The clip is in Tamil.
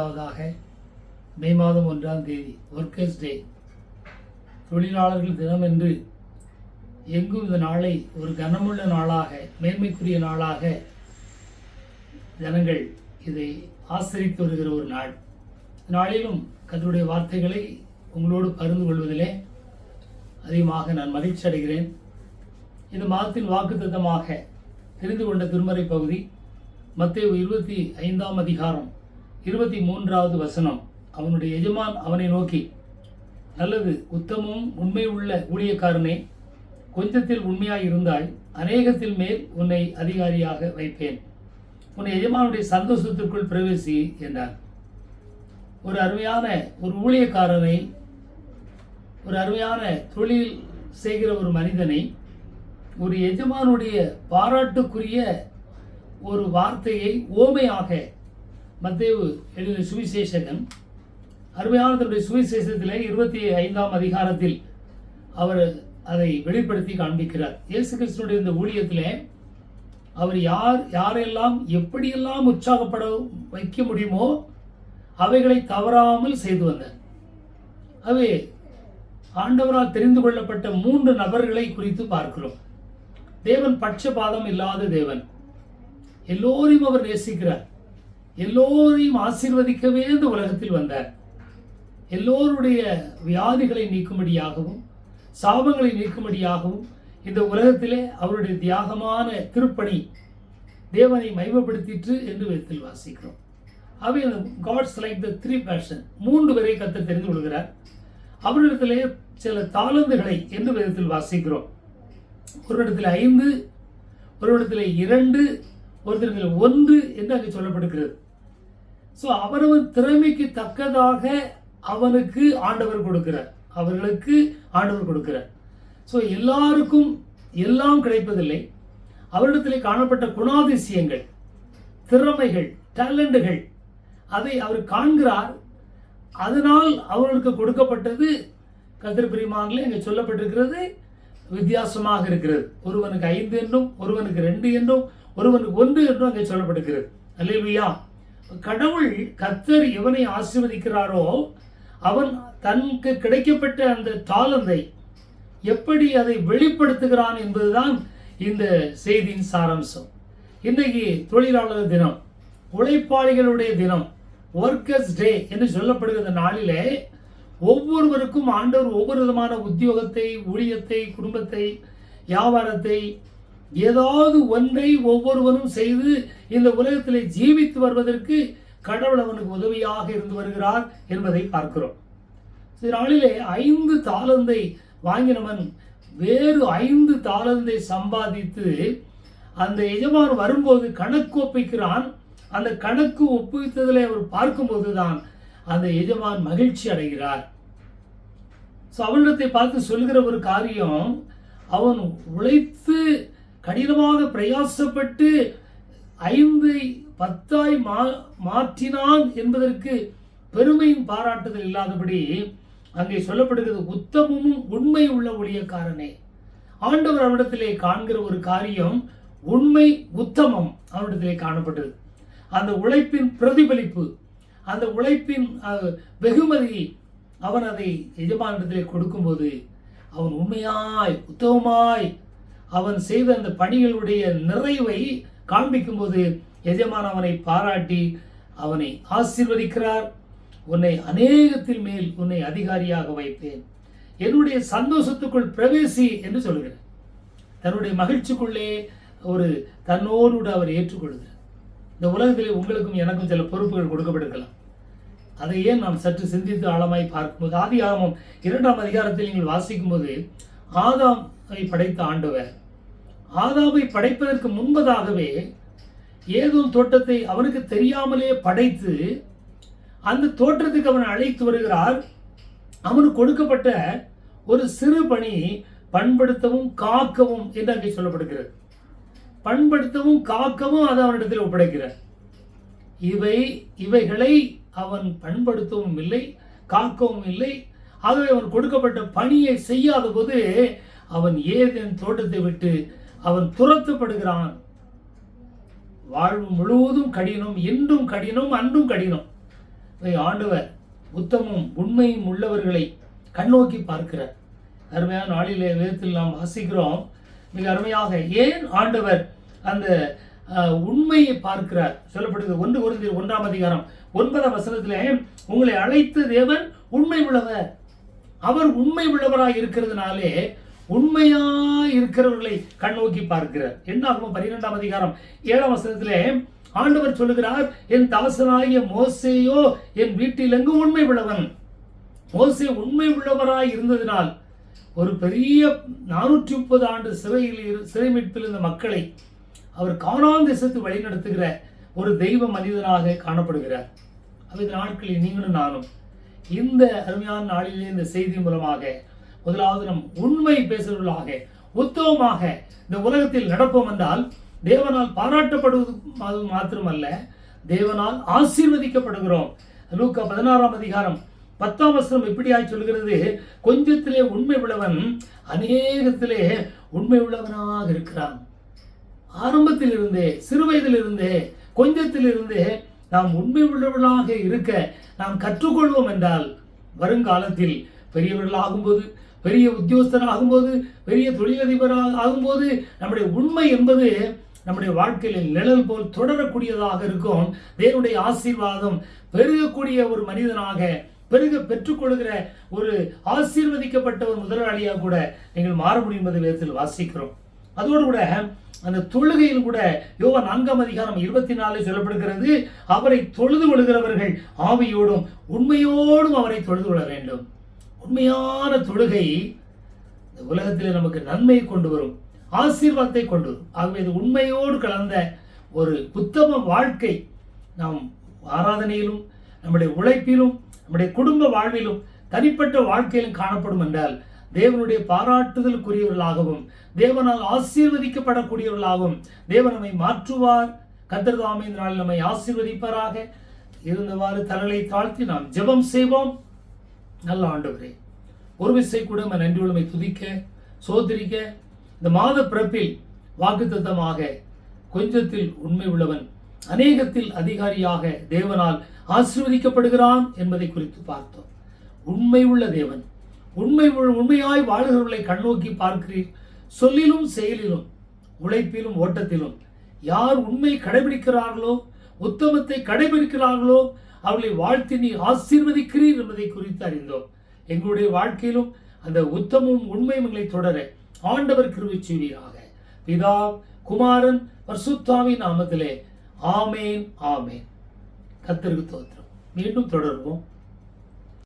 மூன்றாவதாக மே மாதம் ஒன்றாம் தேதி ஒர்க்கர்ஸ் டே தொழிலாளர்கள் தினம் என்று எங்கும் இந்த நாளை ஒரு கனமுள்ள நாளாக மேன்மைக்குரிய நாளாக ஜனங்கள் இதை ஆசிரித்து வருகிற ஒரு நாள். நாளிலும் கர்த்தருடைய வார்த்தைகளை உங்களோடு பகிர்ந்து கொள்வதிலே அதிகமாக நான் மகிழ்ச்சி அடைகிறேன். இந்த மாதத்தின் வாக்குத்தத்தமாக தெரிந்து கொண்ட திருமறை பகுதி மத்திய இருபத்தி ஐந்தாம் அதிகாரம் இருபத்தி மூன்றாவது வசனம். அவனுடைய எஜமான் அவனை நோக்கி நல்லது உத்தமும் உண்மை உள்ள ஊழியக்காரனே கொஞ்சத்தில் உண்மையாய் இருந்தால் அநேகத்தில் மேல் உன்னை அதிகாரியாக வைப்பேன். உன் எஜமானுடைய சந்தோஷத்திற்குள் பிரவேசி என்றார். ஒரு அருமையான ஒரு ஊழியக்காரனை ஒரு அருமையான தொழில் செய்கிற ஒரு மனிதனை ஒரு எஜமானுடைய பாராட்டுக்குரிய ஒரு வார்த்தையை ஓமையாக மத்தேவு எழுதிய சுவிசேஷகன் அருமையான தன்னுடைய சுவிசேஷத்திலே இருபத்தி ஐந்தாம் அதிகாரத்தில் அவர் அதை வெளிப்படுத்தி காண்பிக்கிறார். இயேசு கிறிஸ்துனுடைய இந்த ஊழியத்திலே அவர் யார் யாரெல்லாம் எப்படியெல்லாம் உற்சாகப்பட வைக்க முடியுமோ அவைகளை தவறாமல் செய்து வந்தார். அவை ஆண்டவரால் தெரிந்து கொள்ளப்பட்ட மூன்று நபர்களை குறித்து பார்க்கிறோம். தேவன் பட்சபாதம் இல்லாத தேவன். எல்லோரையும் அவர் நேசிக்கிறார். எல்லோரையும் ஆசீர்வதிக்கவே இந்த உலகத்தில் வந்தார். எல்லோருடைய வியாதிகளை நீக்கும்படியாகவும் சாபங்களை நீக்கும்படியாகவும் இந்த உலகத்திலே அவருடைய தியாகமான திருப்பணி தேவனை மைமப்படுத்திற்று என்று விதத்தில் வாசிக்கிறோம். அவை gods like the three passion மூன்று வரை கத்த தெரிந்து கொள்கிறார். அவரிடத்திலே சில தாளந்துகளை என்று விதத்தில் வாசிக்கிறோம். ஒரு இடத்துல ஐந்து ஒரு இடத்துல இரண்டு ஒருத்தர்கள் ஒன்று என்று அங்கு சொல்லப்படுகிறது. ஸோ அவரவன் திறமைக்கு தக்கதாக அவனுக்கு ஆண்டவர் கொடுக்கிறார். அவர்களுக்கு ஆண்டவர் கொடுக்கிறார். ஸோ எல்லாருக்கும் எல்லாம் கிடைப்பதில்லை. அவரிடத்தில் காணப்பட்ட குணாதிசயங்கள் திறமைகள் டேலண்டுகள் அதை அவர் காண்கிறார். அதனால் அவர்களுக்கு கொடுக்கப்பட்டது கதிர் பிரிமாங்களே இங்கே சொல்லப்பட்டிருக்கிறது. வித்தியாசமாக இருக்கிறது. ஒருவனுக்கு ஐந்து என்றும் ஒருவனுக்கு ரெண்டு என்றும் ஒருவனுக்கு ஒன்று என்றும் அங்கே சொல்லப்படுகிறது. அல்லையா கடவுள் கத்தர் எவனை ஆசீர்வதிக்கிறாரோ அவன் தனக்கு கிடைக்கப்பட்ட அந்த தாளந்தை எப்படி அதை வெளிப்படுத்துகிறான் என்பதுதான் இந்த செய்தியின் சாராம்சம். இன்றைக்கு தொழிலாளர் தினம் உழைப்பாளிகளுடைய தினம் ஒர்க்கர்ஸ் டே என்று சொல்லப்படுகிற நாளிலே ஒவ்வொருவருக்கும் ஆண்டவர் ஒவ்வொரு விதமான உத்தியோகத்தை ஊழியத்தை குடும்பத்தை வியாபாரத்தை ஏதாவது ஒன்றை ஒவ்வொருவரும் செய்து இந்த உலகத்தில் ஜீவித்து வருவதற்கு கடவுள் அவனுக்கு உதவியாக இருந்து வருகிறார் என்பதை பார்க்கிறோம். சில நாளிலே ஐந்து தாளந்தை வாங்கினவன் வேறு ஐந்து தாளந்தை சம்பாதித்து அந்த எஜமான் வரும்போது கணக்கு ஒப்பிக்கிறான். அந்த கணக்கு ஒப்புவித்ததில் அவர் பார்க்கும்போது தான் அந்த எஜமான் மகிழ்ச்சி அடைகிறார். ஸோ அவனிடத்தை பார்த்து சொல்கிற ஒரு காரியம் அவன் உழைத்து கடினமாக பிரயாசப்பட்டு ஐந்து பத்தாய் மா மாற்றினான் என்பதற்கு பெருமையும் பாராட்டுதல் இல்லாதபடி அங்கே சொல்லப்படுகிறது உத்தமமும் உண்மை உள்ள ஊழியக்காரனே ஆண்டவர் அவரிடத்திலே காண்கிற ஒரு காரியம் உண்மை உத்தமம் அவரிடத்திலே காணப்பட்டது. அந்த உழைப்பின் பிரதிபலிப்பு அந்த உழைப்பின் வெகுமதி அவன் அதை எஜமானிடத்திலே கொடுக்கும்போது அவன் உண்மையாய் உத்தமமாய் அவன் செய்த அந்த பணிகளுடைய நிறைவை காண்பிக்கும்போது எஜமான் அவனை பாராட்டி அவனை ஆசீர்வதிக்கிறார். உன்னை அநேகத்தில் மேல் உன்னை அதிகாரியாக வைப்பேன் என்னுடைய சந்தோஷத்துக்குள் பிரவேசி என்று சொல்கிறார் தன்னுடைய மகிழ்ச்சிக்குள்ளே ஒரு தன்னோடு அவர் ஏற்றுக்கொள்கிறார். இந்த உலகத்திலே உங்களுக்கும் எனக்கும் சில பொறுப்புகள் கொடுக்கப்பட்டிருக்கலாம். அதையே நாம் சற்று சிந்தித்து ஆழமாய் பார்க்கும்போது ஆதி ஆகமம் இரண்டாம் அதிகாரத்தில் நீங்கள் வாசிக்கும்போது ஆதாமை படைத்த ஆண்டவர் ஆதாமை படைப்பதற்கு முன்பதாகவே ஏதோ தோட்டத்தை அவனுக்கு தெரியாமலே படைத்து அந்த தோற்றத்துக்கு அவன் அழைத்து வருகிறார். அவனுக்கு கொடுக்கப்பட்ட ஒரு சிறு பணி பண்படுத்தவும் காக்கவும் என்று அங்கே சொல்லப்படுகிறது. பண்படுத்தவும் காக்கவும் அதை அவனிடத்தில் ஒப்படைக்கிறார். இவை இவைகளை அவன் பண்படுத்தவும் இல்லை காக்கவும் இல்லை. ஆகவே அவன் கொடுக்கப்பட்ட பணியை செய்யாத போது அவன் ஏதேன் தோட்டத்தை விட்டு அவன் துரத்தப்படுகிறான். வாழ்வு முழுவதும் கடினம் இன்றும் கடினம் அன்றும் கடினம். இதை ஆண்டவர் உத்தமும் உண்மையும் உள்ளவர்களை கண்ணோக்கி பார்க்கிறார். அருமையான நாளிலே வேதத்தில் நாம் வாசிக்கிறோம் மிக அருமையாக ஏன் ஆண்டவர் அந்த உண்மையை பார்க்கிறார். சொல்லப்படுது ஒன்று ஒரு ஒன்றாம் அதிகாரம் ஒன்பதாம் வசனத்திலே உங்களை அழைத்த தேவன் உண்மை உள்ளவர். அவர் உண்மை உள்ளவராக இருக்கிறதுனாலே உண்மையாக இருக்கிறவர்களை கண்ணோக்கி பார்க்கிறார். என்ன ஆகும்? பன்னிரெண்டாம் அதிகாரம் ஏழாம் வசனத்திலே ஆண்டவர் சொல்லுகிறார் என் தவசனாகிய மோசேயோ என் வீட்டில் உண்மை உள்ளவன்? மோசே உண்மை உள்ளவராய் இருந்ததினால் ஒரு பெரிய நானூற்றி முப்பது ஆண்டு சிறையில் இரு- சிறை மீட்பில் இருந்த மக்களை அவர் காணான் தேசத்தை வழிநடத்துகிற ஒரு தெய்வ மனிதனாக காணப்படுகிறார். அது நாட்களில் நீங்களும் நானும் இந்த அருமையான நாளிலே இந்த செய்தி மூலமாக முதலாவது நம் உண்மை பேசுபவர்களாக உத்தவமாக இந்த உலகத்தில் நடப்போம் என்றால் தேவனால் பாராட்டப்படுவது அது மாத்திரமல்ல தேவனால் ஆசீர்வதிக்கப்படுகிறோம். லூக்கா பதினாறாம் அதிகாரம் பத்தாம் வசனம் இப்படியாய் சொல்கிறது கொஞ்சத்திலே உண்மை உள்ளவன் அநேகத்திலே உண்மை உள்ளவனாக இருக்கிறான். ஆரம்பத்திலிருந்தே சிறு வயதிலிருந்தே கொஞ்சத்திலிருந்தே நாம் உண்மை உள்ளவர்களாக இருக்க நாம் கற்றுக்கொள்வோம் என்றால் வருங்காலத்தில் பெரியவர்கள் ஆகும்போது பெரிய உத்தியோகஸ்தர் ஆகும்போது பெரிய தொழிலதிபராக ஆகும்போது நம்முடைய உண்மை என்பது நம்முடைய வாழ்க்கையில் நிழல் போல் தொடரக்கூடியதாக இருக்கும். தேவனுடைய ஆசீர்வாதம் பெருகக்கூடிய ஒரு மனிதனாக பெருக பெற்றுக்கொள்கிற ஒரு ஆசீர்வதிக்கப்பட்ட ஒரு முதலாளியாக கூட நீங்கள் மாற முடியும் என்பதை விதத்தில் வாசிக்கிறோம். அதோடு கூட அந்த தொழுகையில் கூட யோவா நான்காம் அதிகாரம் இருபத்தி நாலு சொல்லப்படுகிறது அவரை தொழுது கொள்கிறவர்கள் ஆவியோடும் உண்மையோடும் அவரை தொழுது கொள்ள வேண்டும். உண்மையான தொழுகை இந்த உலகத்தில் நமக்கு நன்மையை கொண்டு வரும் ஆசீர்வாதத்தை கொண்டு வரும். ஆகவே இது உண்மையோடு கலந்த ஒரு உத்தம வாழ்க்கை. நாம் ஆராதனையிலும் நம்முடைய உழைப்பிலும் நம்முடைய குடும்ப வாழ்விலும் தனிப்பட்ட வாழ்க்கையிலும் காணப்படும் என்றால் தேவனுடைய பாராட்டுதலுக்குரியவர்களாகவும் தேவனால் ஆசீர்வதிக்கப்படக்கூடியவர்களாகவும் தேவன் நம்மை மாற்றுவார். கத்தர் அமைந்த இந்த நாளில் நம்மை ஆசீர்வதிப்பாராக. இருந்தவாறு தலையை தாழ்த்தி நாம் ஜெபம் செய்வோம். நல்ல ஆண்டவரே ஒரு விசை கூட நம்ம நன்றி உள்ளமை துதிக்க சோதரிக்க இந்த மாத பிறப்பில் வாக்குத்தத்தமாக கொஞ்சத்தில் உண்மை உள்ளவன் அநேகத்தில் அதிகாரியாக தேவனால் ஆசீர்வதிக்கப்படுகிறான் என்பதை குறித்து பார்த்தோம். உண்மை உள்ள தேவன் உண்மை உண்மையாய் வாழுகிறவர்களை கண்ணோக்கி பார்க்கிறீர். சொல்லிலும் செயலிலும் உழைப்பிலும் ஓட்டத்திலும் யார் உண்மை கடைபிடிக்கிறார்களோ உத்தமத்தை கடைபிடிக்கிறார்களோ அவர்களை வாழ்த்தி நீ ஆசீர்வதிக்கிறீர் என்பதை குறித்து அறிந்தோம். எங்களுடைய வாழ்க்கையிலும் அந்த உத்தமும் உண்மையும் எங்களை தொடர ஆண்டவர் கிருவி செய்வீராக. பிதா குமாரன் பர்சுத்தாவின் நாமத்திலே. ஆமேன் ஆமேன். கத்தருக்கு தோத்திரம் மீண்டும் தொடர்வோம்.